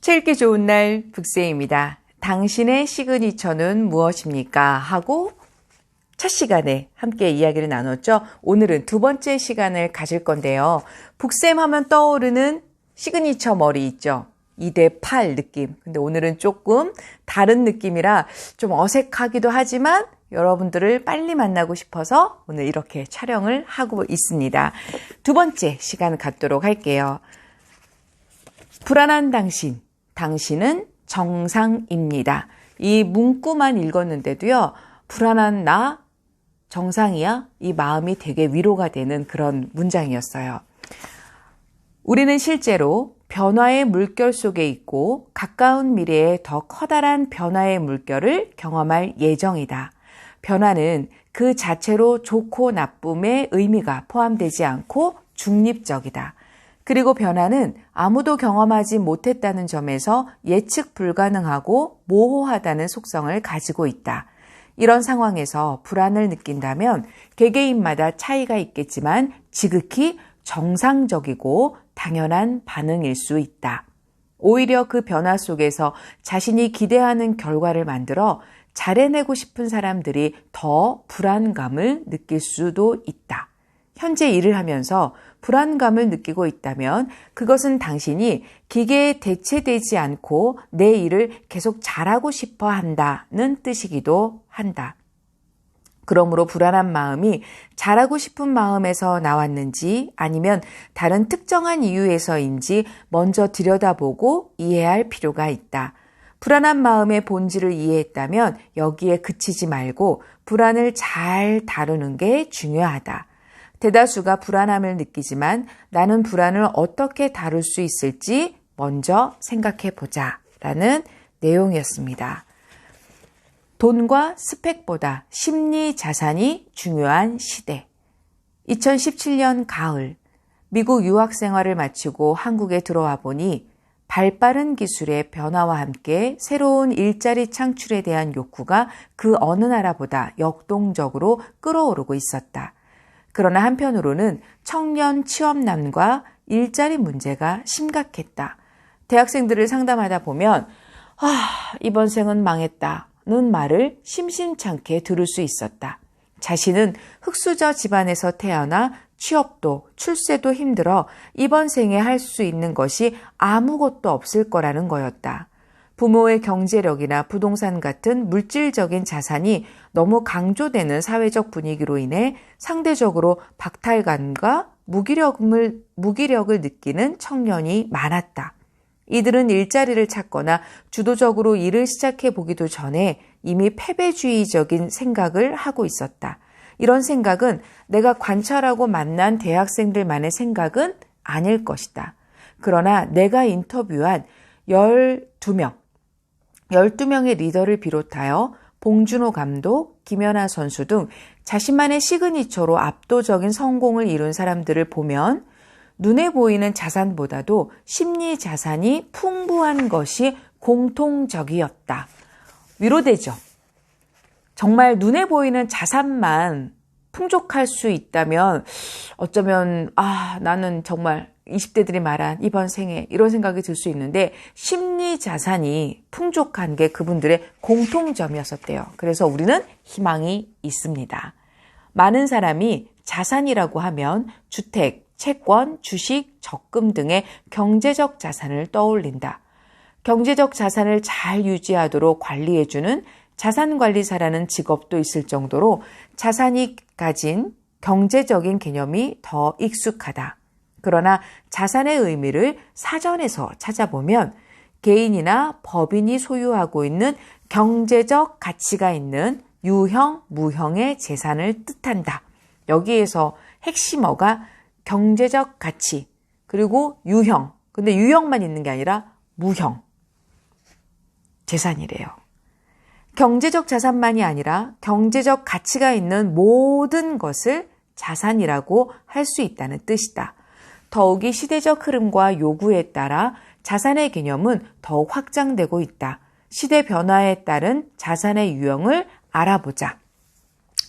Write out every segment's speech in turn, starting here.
책 읽기 좋은 날 북세입니다. 당신의 시그니처는 무엇입니까? 하고 첫 시간에 함께 이야기를 나눴죠. 오늘은 두 번째 시간을 가질 건데요. 북쌤 하면 떠오르는 시그니처 머리 있죠. 2대 8 느낌. 근데 오늘은 조금 다른 느낌이라 좀 어색하기도 하지만 여러분들을 빨리 만나고 싶어서 오늘 이렇게 촬영을 하고 있습니다. 두 번째 시간 갖도록 할게요. 불안한 당신. 당신은 정상입니다. 이 문구만 읽었는데도요, 불안한 나, 정상이야? 이 마음이 되게 위로가 되는 그런 문장이었어요. 우리는 실제로 변화의 물결 속에 있고 가까운 미래에 더 커다란 변화의 물결을 경험할 예정이다. 변화는 그 자체로 좋고 나쁨의 의미가 포함되지 않고 중립적이다. 그리고 변화는 아무도 경험하지 못했다는 점에서 예측 불가능하고 모호하다는 속성을 가지고 있다. 이런 상황에서 불안을 느낀다면 개개인마다 차이가 있겠지만 지극히 정상적이고 당연한 반응일 수 있다. 오히려 그 변화 속에서 자신이 기대하는 결과를 만들어 잘해내고 싶은 사람들이 더 불안감을 느낄 수도 있다. 현재 일을 하면서 불안감을 느끼고 있다면 그것은 당신이 기계에 대체되지 않고 내 일을 계속 잘하고 싶어 한다는 뜻이기도 한다. 그러므로 불안한 마음이 잘하고 싶은 마음에서 나왔는지 아니면 다른 특정한 이유에서인지 먼저 들여다보고 이해할 필요가 있다. 불안한 마음의 본질을 이해했다면 여기에 그치지 말고 불안을 잘 다루는 게 중요하다. 대다수가 불안함을 느끼지만 나는 불안을 어떻게 다룰 수 있을지 먼저 생각해 보자 라는 내용이었습니다. 돈과 스펙보다 심리 자산이 중요한 시대. 2017년 가을, 미국 유학 생활을 마치고 한국에 들어와 보니 발 빠른 기술의 변화와 함께 새로운 일자리 창출에 대한 욕구가 그 어느 나라보다 역동적으로 끌어오르고 있었다. 그러나 한편으로는 청년 취업난과 일자리 문제가 심각했다. 대학생들을 상담하다 보면, 아, 이번 생은 망했다는 말을 심심찮게 들을 수 있었다. 자신은 흑수저 집안에서 태어나 취업도 출세도 힘들어 이번 생에 할 수 있는 것이 아무것도 없을 거라는 거였다. 부모의 경제력이나 부동산 같은 물질적인 자산이 너무 강조되는 사회적 분위기로 인해 상대적으로 박탈감과 무기력을, 무기력을 느끼는 청년이 많았다. 이들은 일자리를 찾거나 주도적으로 일을 시작해 보기도 전에 이미 패배주의적인 생각을 하고 있었다. 이런 생각은 내가 관찰하고 만난 대학생들만의 생각은 아닐 것이다. 그러나 내가 인터뷰한 12명, 12명의 리더를 비롯하여 봉준호 감독, 김연아 선수 등 자신만의 시그니처로 압도적인 성공을 이룬 사람들을 보면 눈에 보이는 자산보다도 심리 자산이 풍부한 것이 공통적이었다. 위로되죠. 정말 눈에 보이는 자산만 풍족할 수 있다면 어쩌면 아 나는 정말 20대들이 말한 이번 생에 이런 생각이 들 수 있는데 심리 자산이 풍족한 게 그분들의 공통점이었었대요. 그래서 우리는 희망이 있습니다. 많은 사람이 자산이라고 하면 주택, 채권, 주식, 적금 등의 경제적 자산을 떠올린다. 경제적 자산을 잘 유지하도록 관리해주는 자산관리사라는 직업도 있을 정도로 자산이 가진 경제적인 개념이 더 익숙하다. 그러나 자산의 의미를 사전에서 찾아보면 개인이나 법인이 소유하고 있는 경제적 가치가 있는 유형, 무형의 재산을 뜻한다. 여기에서 핵심어가 경제적 가치, 그리고 유형. 근데 유형만 있는 게 아니라 무형. 재산이래요. 경제적 자산만이 아니라 경제적 가치가 있는 모든 것을 자산이라고 할 수 있다는 뜻이다. 더욱이 시대적 흐름과 요구에 따라 자산의 개념은 더욱 확장되고 있다. 시대 변화에 따른 자산의 유형을 알아보자.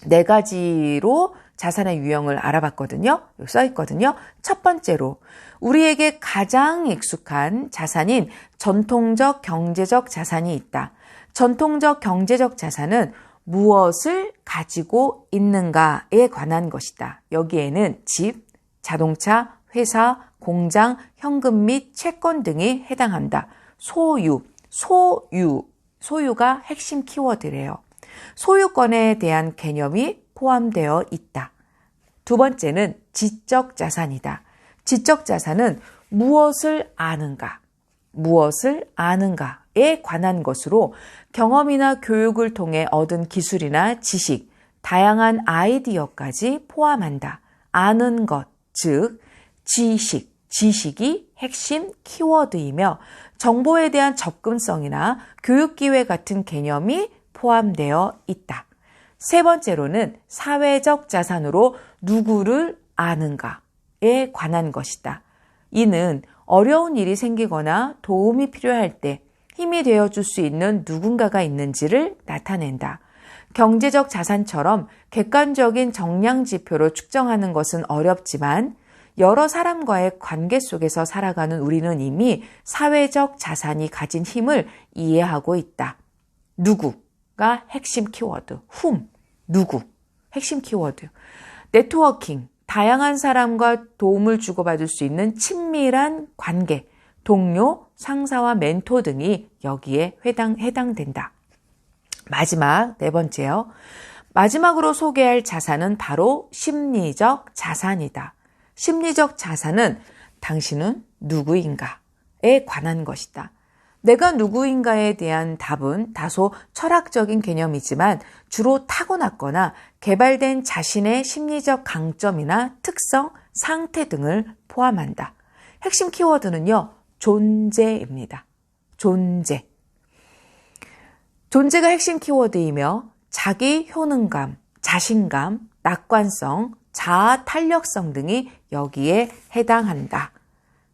네 가지로 자산의 유형을 알아봤거든요. 써 있거든요. 첫 번째로 우리에게 가장 익숙한 자산인 전통적 경제적 자산이 있다. 전통적 경제적 자산은 무엇을 가지고 있는가에 관한 것이다. 여기에는 집, 자동차, 회사, 공장, 현금 및 채권 등이 해당한다. 소유, 소유, 소유가 핵심 키워드래요. 소유권에 대한 개념이 포함되어 있다. 두 번째는 지적 자산이다. 지적 자산은 무엇을 아는가, 무엇을 아는가에 관한 것으로 경험이나 교육을 통해 얻은 기술이나 지식, 다양한 아이디어까지 포함한다. 아는 것, 즉, 지식, 지식이 핵심 키워드이며 정보에 대한 접근성이나 교육 기회 같은 개념이 포함되어 있다. 세 번째로는 사회적 자산으로 누구를 아는가에 관한 것이다. 이는 어려운 일이 생기거나 도움이 필요할 때 힘이 되어줄 수 있는 누군가가 있는지를 나타낸다. 경제적 자산처럼 객관적인 정량 지표로 측정하는 것은 어렵지만 여러 사람과의 관계 속에서 살아가는 우리는 이미 사회적 자산이 가진 힘을 이해하고 있다. 누구가 핵심 키워드. whom, 누구. 핵심 키워드. 네트워킹, 다양한 사람과 도움을 주고받을 수 있는 친밀한 관계, 동료, 상사와 멘토 등이 여기에 해당, 해당된다. 마지막, 네 번째요. 마지막으로 소개할 자산은 바로 심리적 자산이다. 심리적 자산은 당신은 누구인가에 관한 것이다. 내가 누구인가에 대한 답은 다소 철학적인 개념이지만 주로 타고났거나 개발된 자신의 심리적 강점이나 특성, 상태 등을 포함한다. 핵심 키워드는요, 존재입니다. 존재. 존재가 핵심 키워드이며 자기 효능감, 자신감, 낙관성, 자아 탄력성 등이 여기에 해당한다.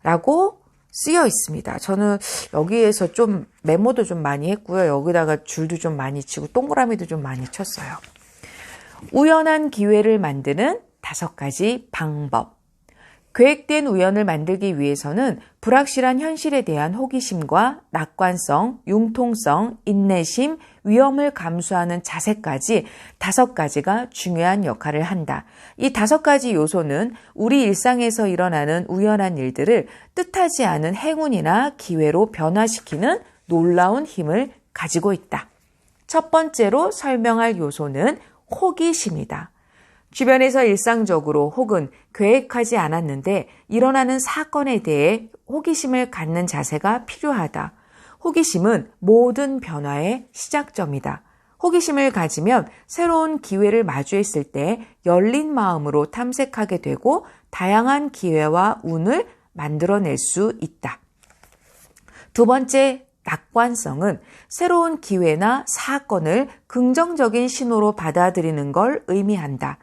라고 쓰여 있습니다. 저는 여기에서 좀 메모도 좀 많이 했고요. 여기다가 줄도 좀 많이 치고 동그라미도 좀 많이 쳤어요. 우연한 기회를 만드는 다섯 가지 방법. 계획된 우연을 만들기 위해서는 불확실한 현실에 대한 호기심과 낙관성, 융통성, 인내심, 위험을 감수하는 자세까지 다섯 가지가 중요한 역할을 한다. 이 다섯 가지 요소는 우리 일상에서 일어나는 우연한 일들을 뜻하지 않은 행운이나 기회로 변화시키는 놀라운 힘을 가지고 있다. 첫 번째로 설명할 요소는 호기심이다. 주변에서 일상적으로 혹은 계획하지 않았는데 일어나는 사건에 대해 호기심을 갖는 자세가 필요하다. 호기심은 모든 변화의 시작점이다. 호기심을 가지면 새로운 기회를 마주했을 때 열린 마음으로 탐색하게 되고 다양한 기회와 운을 만들어낼 수 있다. 두 번째, 낙관성은 새로운 기회나 사건을 긍정적인 신호로 받아들이는 걸 의미한다.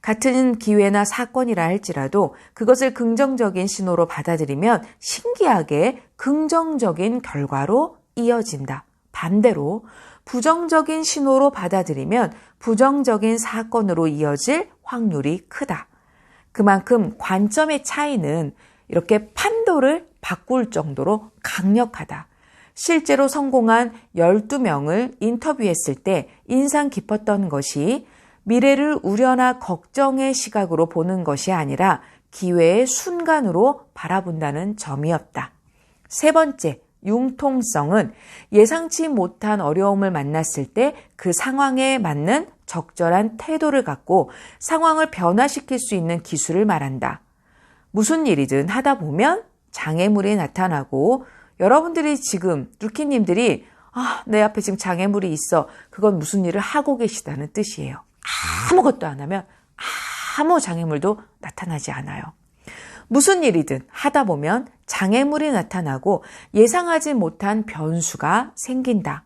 같은 기회나 사건이라 할지라도 그것을 긍정적인 신호로 받아들이면 신기하게 긍정적인 결과로 이어진다. 반대로 부정적인 신호로 받아들이면 부정적인 사건으로 이어질 확률이 크다. 그만큼 관점의 차이는 이렇게 판도를 바꿀 정도로 강력하다. 실제로 성공한 12명을 인터뷰했을 때 인상 깊었던 것이 미래를 우려나 걱정의 시각으로 보는 것이 아니라 기회의 순간으로 바라본다는 점이었다. 세 번째, 융통성은 예상치 못한 어려움을 만났을 때 그 상황에 맞는 적절한 태도를 갖고 상황을 변화시킬 수 있는 기술을 말한다. 무슨 일이든 하다 보면 장애물이 나타나고 여러분들이 지금 루키님들이 아, 내 앞에 지금 장애물이 있어. 그건 무슨 일을 하고 계시다는 뜻이에요. 아무것도 안 하면 아무 장애물도 나타나지 않아요. 무슨 일이든 하다 보면 장애물이 나타나고 예상하지 못한 변수가 생긴다.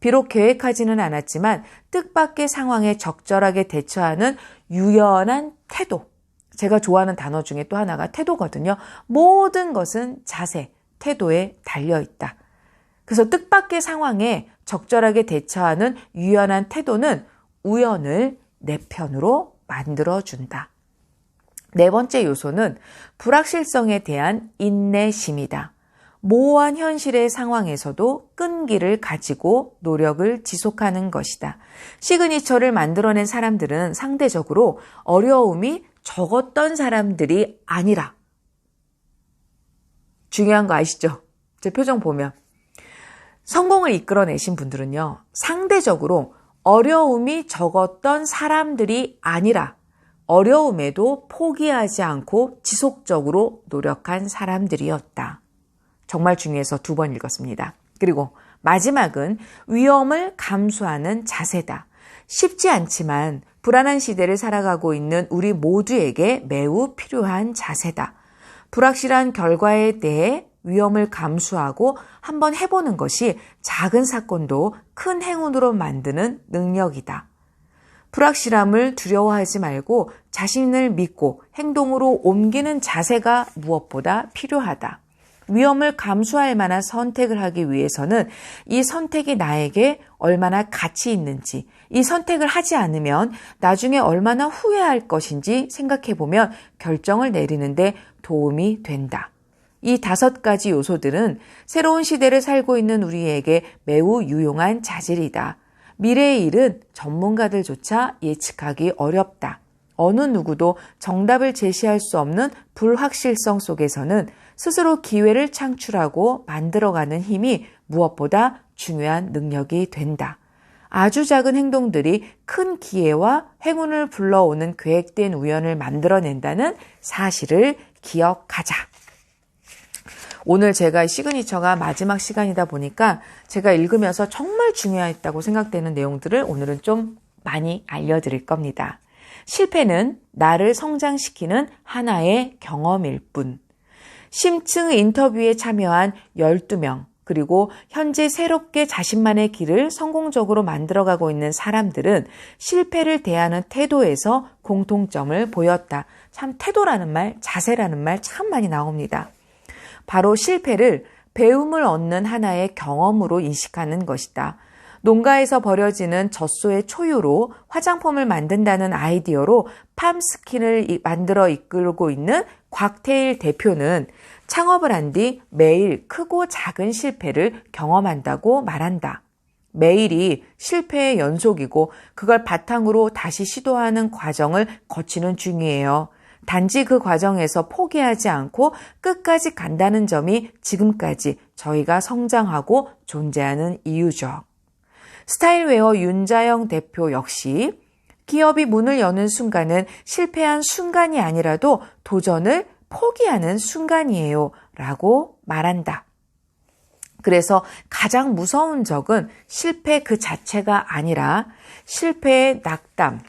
비록 계획하지는 않았지만 뜻밖의 상황에 적절하게 대처하는 유연한 태도. 제가 좋아하는 단어 중에 또 하나가 태도거든요. 모든 것은 자세, 태도에 달려 있다. 그래서 뜻밖의 상황에 적절하게 대처하는 유연한 태도는 우연을 내 편으로 만들어준다. 네 번째 요소는 불확실성에 대한 인내심이다. 모호한 현실의 상황에서도 끈기를 가지고 노력을 지속하는 것이다. 시그니처를 만들어낸 사람들은 상대적으로 어려움이 적었던 사람들이 아니라 중요한 거 아시죠? 제 표정 보면 성공을 이끌어내신 분들은요, 상대적으로 어려움이 적었던 사람들이 아니라 어려움에도 포기하지 않고 지속적으로 노력한 사람들이었다. 정말 중요해서 두 번 읽었습니다. 그리고 마지막은 위험을 감수하는 자세다. 쉽지 않지만 불안한 시대를 살아가고 있는 우리 모두에게 매우 필요한 자세다. 불확실한 결과에 대해 위험을 감수하고 한번 해보는 것이 작은 사건도 큰 행운으로 만드는 능력이다. 불확실함을 두려워하지 말고 자신을 믿고 행동으로 옮기는 자세가 무엇보다 필요하다. 위험을 감수할 만한 선택을 하기 위해서는 이 선택이 나에게 얼마나 가치 있는지, 이 선택을 하지 않으면 나중에 얼마나 후회할 것인지 생각해 보면 결정을 내리는데 도움이 된다. 이 다섯 가지 요소들은 새로운 시대를 살고 있는 우리에게 매우 유용한 자질이다. 미래의 일은 전문가들조차 예측하기 어렵다. 어느 누구도 정답을 제시할 수 없는 불확실성 속에서는 스스로 기회를 창출하고 만들어가는 힘이 무엇보다 중요한 능력이 된다. 아주 작은 행동들이 큰 기회와 행운을 불러오는 계획된 우연을 만들어낸다는 사실을 기억하자. 오늘 제가 시그니처가 마지막 시간이다 보니까 제가 읽으면서 정말 중요했다고 생각되는 내용들을 오늘은 좀 많이 알려드릴 겁니다. 실패는 나를 성장시키는 하나의 경험일 뿐. 심층 인터뷰에 참여한 12명, 그리고 현재 새롭게 자신만의 길을 성공적으로 만들어가고 있는 사람들은 실패를 대하는 태도에서 공통점을 보였다. 참 태도라는 말, 자세라는 말 참 많이 나옵니다. 바로 실패를 배움을 얻는 하나의 경험으로 인식하는 것이다. 농가에서 버려지는 젖소의 초유로 화장품을 만든다는 아이디어로 팜스킨을 만들어 이끌고 있는 곽태일 대표는 창업을 한 뒤 매일 크고 작은 실패를 경험한다고 말한다. 매일이 실패의 연속이고 그걸 바탕으로 다시 시도하는 과정을 거치는 중이에요. 단지 그 과정에서 포기하지 않고 끝까지 간다는 점이 지금까지 저희가 성장하고 존재하는 이유죠. 스타일웨어 윤자영 대표 역시 기업이 문을 여는 순간은 실패한 순간이 아니라도 도전을 포기하는 순간이에요. 라고 말한다. 그래서 가장 무서운 적은 실패 그 자체가 아니라 실패의 낙담.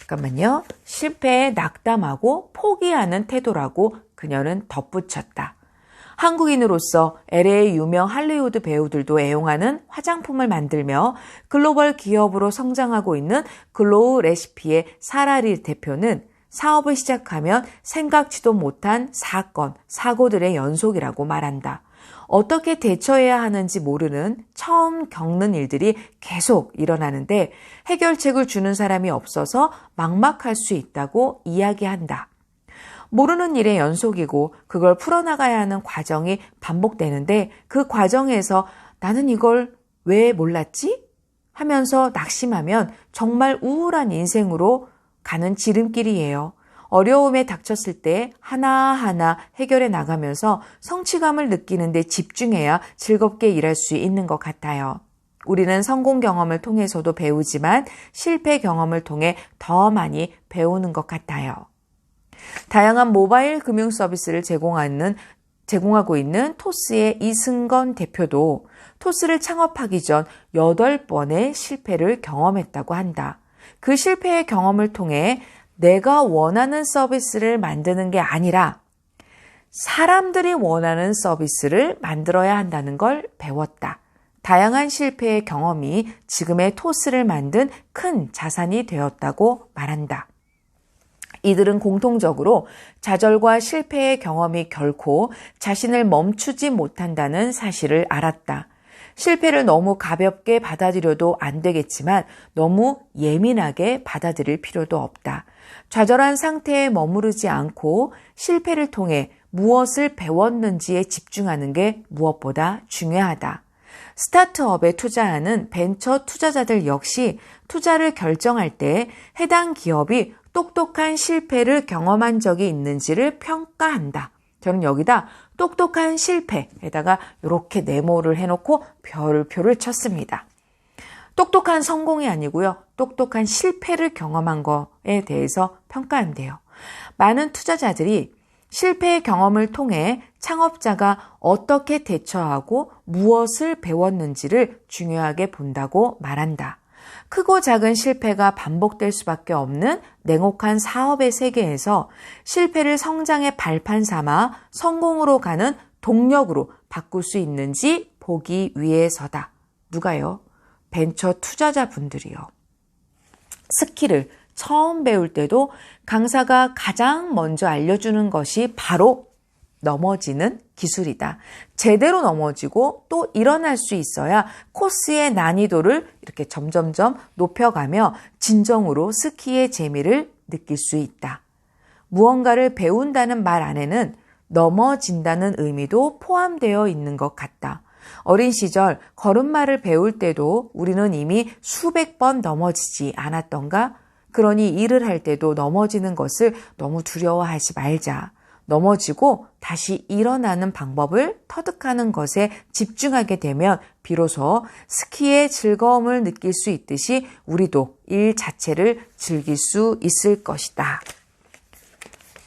잠깐만요. 실패에 낙담하고 포기하는 태도라고 그녀는 덧붙였다. 한국인으로서 LA 유명 할리우드 배우들도 애용하는 화장품을 만들며 글로벌 기업으로 성장하고 있는 글로우 레시피의 사라리 대표는 사업을 시작하면 생각지도 못한 사건, 사고들의 연속이라고 말한다. 어떻게 대처해야 하는지 모르는 처음 겪는 일들이 계속 일어나는데 해결책을 주는 사람이 없어서 막막할 수 있다고 이야기한다. 모르는 일의 연속이고 그걸 풀어나가야 하는 과정이 반복되는데 그 과정에서 나는 이걸 왜 몰랐지? 하면서 낙심하면 정말 우울한 인생으로 가는 지름길이에요. 어려움에 닥쳤을 때 하나하나 해결해 나가면서 성취감을 느끼는데 집중해야 즐겁게 일할 수 있는 것 같아요. 우리는 성공 경험을 통해서도 배우지만 실패 경험을 통해 더 많이 배우는 것 같아요. 다양한 모바일 금융 서비스를 제공하는 제공하고 있는 토스의 이승건 대표도 토스를 창업하기 전 8번의 실패를 경험했다고 한다. 그 실패의 경험을 통해 내가 원하는 서비스를 만드는 게 아니라 사람들이 원하는 서비스를 만들어야 한다는 걸 배웠다. 다양한 실패의 경험이 지금의 토스를 만든 큰 자산이 되었다고 말한다. 이들은 공통적으로 좌절과 실패의 경험이 결코 자신을 멈추지 못한다는 사실을 알았다. 실패를 너무 가볍게 받아들여도 안 되겠지만 너무 예민하게 받아들일 필요도 없다. 좌절한 상태에 머무르지 않고 실패를 통해 무엇을 배웠는지에 집중하는 게 무엇보다 중요하다. 스타트업에 투자하는 벤처 투자자들 역시 투자를 결정할 때 해당 기업이 똑똑한 실패를 경험한 적이 있는지를 평가한다. 저는 여기다 똑똑한 실패에다가 이렇게 네모를 해놓고 별표를 쳤습니다. 똑똑한 성공이 아니고요. 똑똑한 실패를 경험한 거에 대해서 평가한대요. 많은 투자자들이 실패의 경험을 통해 창업자가 어떻게 대처하고 무엇을 배웠는지를 중요하게 본다고 말한다. 크고 작은 실패가 반복될 수밖에 없는 냉혹한 사업의 세계에서 실패를 성장의 발판 삼아 성공으로 가는 동력으로 바꿀 수 있는지 보기 위해서다. 누가요? 벤처 투자자분들이요. 스킬을 처음 배울 때도 강사가 가장 먼저 알려주는 것이 바로 넘어지는 기술이다. 제대로 넘어지고 또 일어날 수 있어야 코스의 난이도를 이렇게 점점점 높여가며 진정으로 스키의 재미를 느낄 수 있다. 무언가를 배운다는 말 안에는 넘어진다는 의미도 포함되어 있는 것 같다. 어린 시절 걸음마를 배울 때도 우리는 이미 수백 번 넘어지지 않았던가? 그러니 일을 할 때도 넘어지는 것을 너무 두려워하지 말자. 넘어지고 다시 일어나는 방법을 터득하는 것에 집중하게 되면 비로소 스키의 즐거움을 느낄 수 있듯이 우리도 일 자체를 즐길 수 있을 것이다.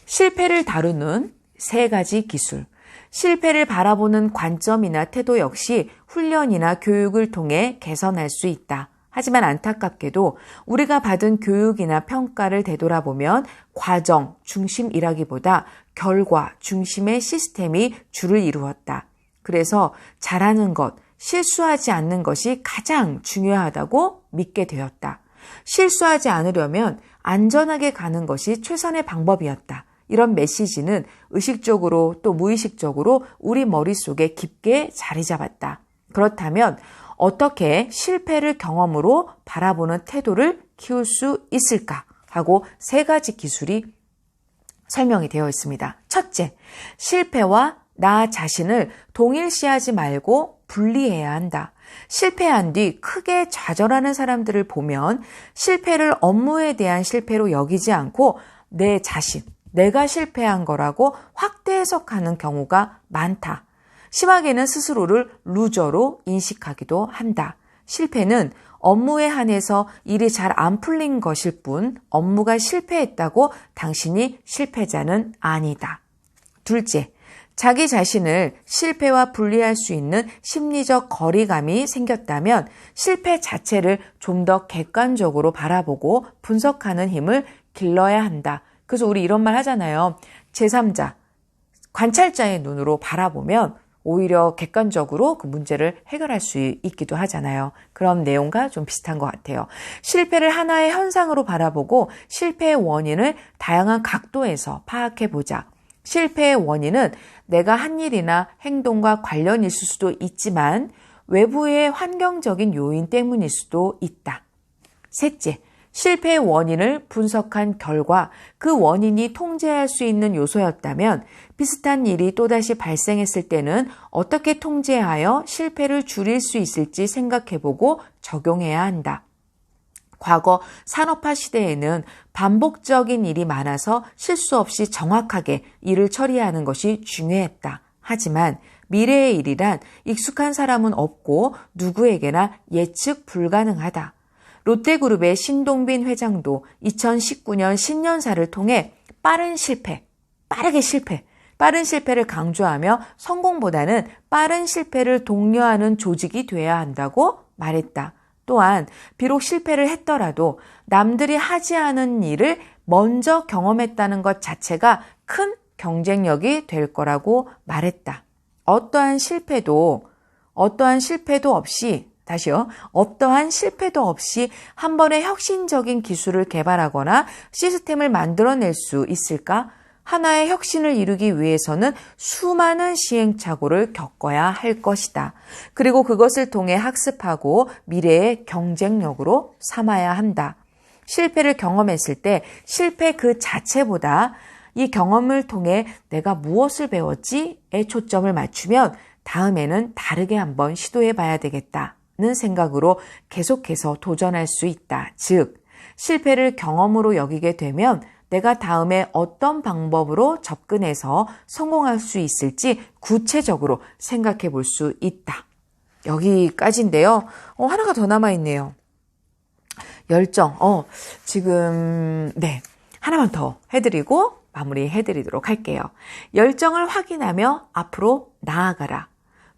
실패를 다루는 세 가지 기술. 실패를 바라보는 관점이나 태도 역시 훈련이나 교육을 통해 개선할 수 있다. 하지만 안타깝게도 우리가 받은 교육이나 평가를 되돌아보면 과정 중심이라기보다 결과 중심의 시스템이 주를 이루었다. 그래서 잘하는 것, 실수하지 않는 것이 가장 중요하다고 믿게 되었다. 실수하지 않으려면 안전하게 가는 것이 최선의 방법이었다. 이런 메시지는 의식적으로 또 무의식적으로 우리 머릿속에 깊게 자리 잡았다. 그렇다면 어떻게 실패를 경험으로 바라보는 태도를 키울 수 있을까 하고 세 가지 기술이 설명이 되어 있습니다. 첫째, 실패와 나 자신을 동일시하지 말고 분리해야 한다. 실패한 뒤 크게 좌절하는 사람들을 보면 실패를 업무에 대한 실패로 여기지 않고 내 자신, 내가 실패한 거라고 확대 해석하는 경우가 많다. 심하게는 스스로를 루저로 인식하기도 한다. 실패는 업무에 한해서 일이 잘 안 풀린 것일 뿐 업무가 실패했다고 당신이 실패자는 아니다. 둘째, 자기 자신을 실패와 분리할 수 있는 심리적 거리감이 생겼다면 실패 자체를 좀 더 객관적으로 바라보고 분석하는 힘을 길러야 한다. 그래서 우리 이런 말 하잖아요. 제3자, 관찰자의 눈으로 바라보면 오히려 객관적으로 그 문제를 해결할 수 있기도 하잖아요. 그런 내용과 좀 비슷한 것 같아요. 실패를 하나의 현상으로 바라보고 실패의 원인을 다양한 각도에서 파악해 보자. 실패의 원인은 내가 한 일이나 행동과 관련이 있을 수도 있지만 외부의 환경적인 요인 때문일 수도 있다. 셋째, 실패의 원인을 분석한 결과 그 원인이 통제할 수 있는 요소였다면 비슷한 일이 또다시 발생했을 때는 어떻게 통제하여 실패를 줄일 수 있을지 생각해보고 적용해야 한다. 과거 산업화 시대에는 반복적인 일이 많아서 실수 없이 정확하게 일을 처리하는 것이 중요했다. 하지만 미래의 일이란 익숙한 사람은 없고 누구에게나 예측 불가능하다. 롯데그룹의 신동빈 회장도 2019년 신년사를 통해 빠른 실패, 빠르게 실패, 빠른 실패를 강조하며 성공보다는 빠른 실패를 독려하는 조직이 돼야 한다고 말했다. 또한 비록 실패를 했더라도 남들이 하지 않은 일을 먼저 경험했다는 것 자체가 큰 경쟁력이 될 거라고 말했다. 어떠한 실패도 어떠한 실패도 없이 다시요. 어떠한 실패도 없이 한 번의 혁신적인 기술을 개발하거나 시스템을 만들어낼 수 있을까? 하나의 혁신을 이루기 위해서는 수많은 시행착오를 겪어야 할 것이다. 그리고 그것을 통해 학습하고 미래의 경쟁력으로 삼아야 한다. 실패를 경험했을 때 실패 그 자체보다 이 경험을 통해 내가 무엇을 배웠지에 초점을 맞추면 다음에는 다르게 한번 시도해 봐야 되겠다 는 생각으로 계속해서 도전할 수 있다. 즉, 실패를 경험으로 여기게 되면 내가 다음에 어떤 방법으로 접근해서 성공할 수 있을지 구체적으로 생각해 볼 수 있다. 여기까지인데요. 어, 하나가 더 남아있네요. 열정. 어, 지금, 네. 하나만 더 해드리고 마무리 해드리도록 할게요. 열정을 확인하며 앞으로 나아가라.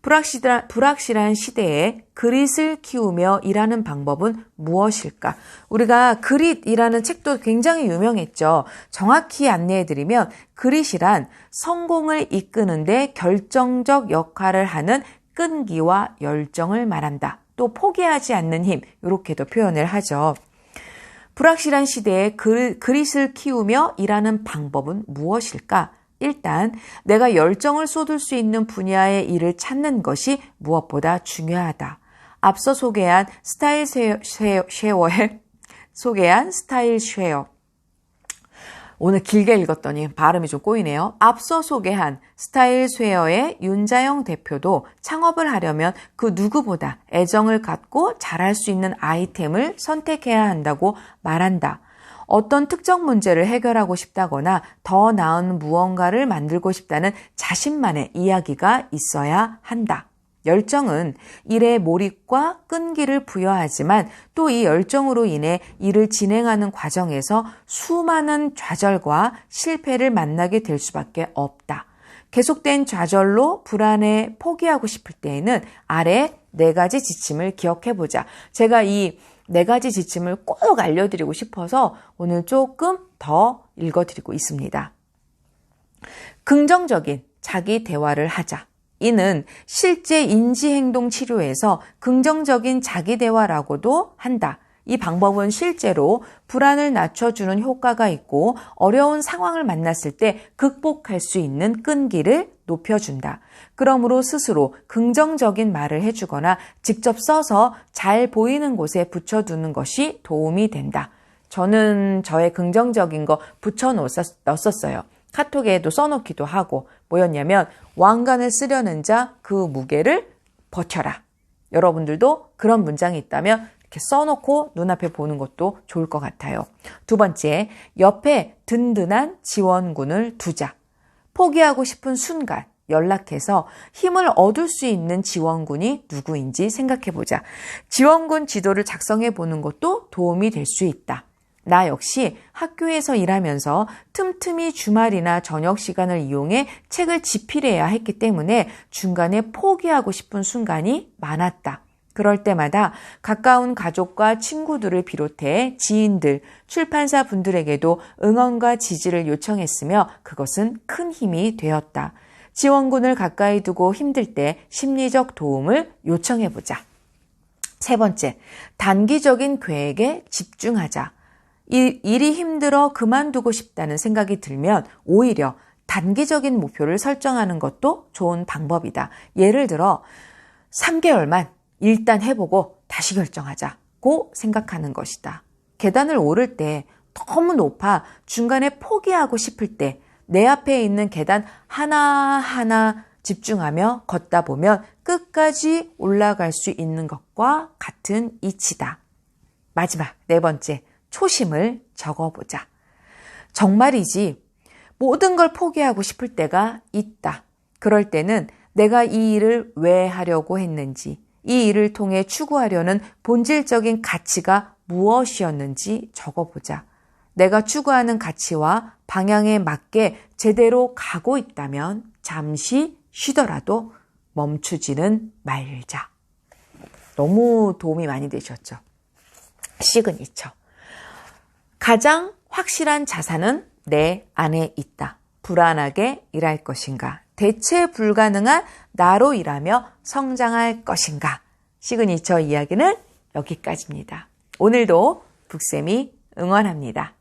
불확실한, 불확실한 시대에 그릿을 키우며 일하는 방법은 무엇일까? 우리가 그릿이라는 책도 굉장히 유명했죠. 정확히 안내해드리면 그릿이란 성공을 이끄는데 결정적 역할을 하는 끈기와 열정을 말한다. 또 포기하지 않는 힘, 이렇게도 표현을 하죠. 불확실한 시대에 그, 그릿을 키우며 일하는 방법은 무엇일까? 일단 내가 열정을 쏟을 수 있는 분야의 일을 찾는 것이 무엇보다 중요하다. 앞서 소개한 스타일 쉐어의 소개한 스타일 쉐어 오늘 길게 읽었더니 발음이 좀 꼬이네요. 앞서 소개한 스타일 쉐어의 윤자영 대표도 창업을 하려면 그 누구보다 애정을 갖고 잘할 수 있는 아이템을 선택해야 한다고 말한다. 어떤 특정 문제를 해결하고 싶다거나 더 나은 무언가를 만들고 싶다는 자신만의 이야기가 있어야 한다. 열정은 일에 몰입과 끈기를 부여하지만 또 이 열정으로 인해 일을 진행하는 과정에서 수많은 좌절과 실패를 만나게 될 수밖에 없다. 계속된 좌절로 불안해 포기하고 싶을 때에는 아래 네 가지 지침을 기억해 보자. 제가 이 네 가지 지침을 꼭 알려드리고 싶어서 오늘 조금 더 읽어드리고 있습니다. 긍정적인 자기 대화를 하자. 이는 실제 인지행동 치료에서 긍정적인 자기 대화라고도 한다. 이 방법은 실제로 불안을 낮춰주는 효과가 있고 어려운 상황을 만났을 때 극복할 수 있는 끈기를 높여준다. 그러므로 스스로 긍정적인 말을 해주거나 직접 써서 잘 보이는 곳에 붙여두는 것이 도움이 된다. 저는 저의 긍정적인 거 붙여 넣었었어요. 카톡에도 써놓기도 하고 뭐였냐면 왕관을 쓰려는 자 그 무게를 버텨라. 여러분들도 그런 문장이 있다면 이렇게 써놓고 눈앞에 보는 것도 좋을 것 같아요. 두 번째, 옆에 든든한 지원군을 두자. 포기하고 싶은 순간 연락해서 힘을 얻을 수 있는 지원군이 누구인지 생각해 보자. 지원군 지도를 작성해 보는 것도 도움이 될 수 있다. 나 역시 학교에서 일하면서 틈틈이 주말이나 저녁 시간을 이용해 책을 집필해야 했기 때문에 중간에 포기하고 싶은 순간이 많았다. 그럴 때마다 가까운 가족과 친구들을 비롯해 지인들, 출판사 분들에게도 응원과 지지를 요청했으며 그것은 큰 힘이 되었다. 지원군을 가까이 두고 힘들 때 심리적 도움을 요청해보자. 세 번째, 단기적인 계획에 집중하자. 일이 힘들어 그만두고 싶다는 생각이 들면 오히려 단기적인 목표를 설정하는 것도 좋은 방법이다. 예를 들어 3개월만 일단 해보고 다시 결정하자고 생각하는 것이다. 계단을 오를 때 너무 높아 중간에 포기하고 싶을 때 내 앞에 있는 계단 하나하나 집중하며 걷다 보면 끝까지 올라갈 수 있는 것과 같은 이치다. 마지막 네 번째. 초심을 적어보자. 정말이지 모든 걸 포기하고 싶을 때가 있다. 그럴 때는 내가 이 일을 왜 하려고 했는지, 이 일을 통해 추구하려는 본질적인 가치가 무엇이었는지 적어보자. 내가 추구하는 가치와 방향에 맞게 제대로 가고 있다면 잠시 쉬더라도 멈추지는 말자. 너무 도움이 많이 되셨죠? 시그니처. 가장 확실한 자산은 내 안에 있다. 불안하게 일할 것인가? 대체 불가능한 나로 일하며 성장할 것인가? 시그니처 이야기는 여기까지입니다. 오늘도 북쌤이 응원합니다.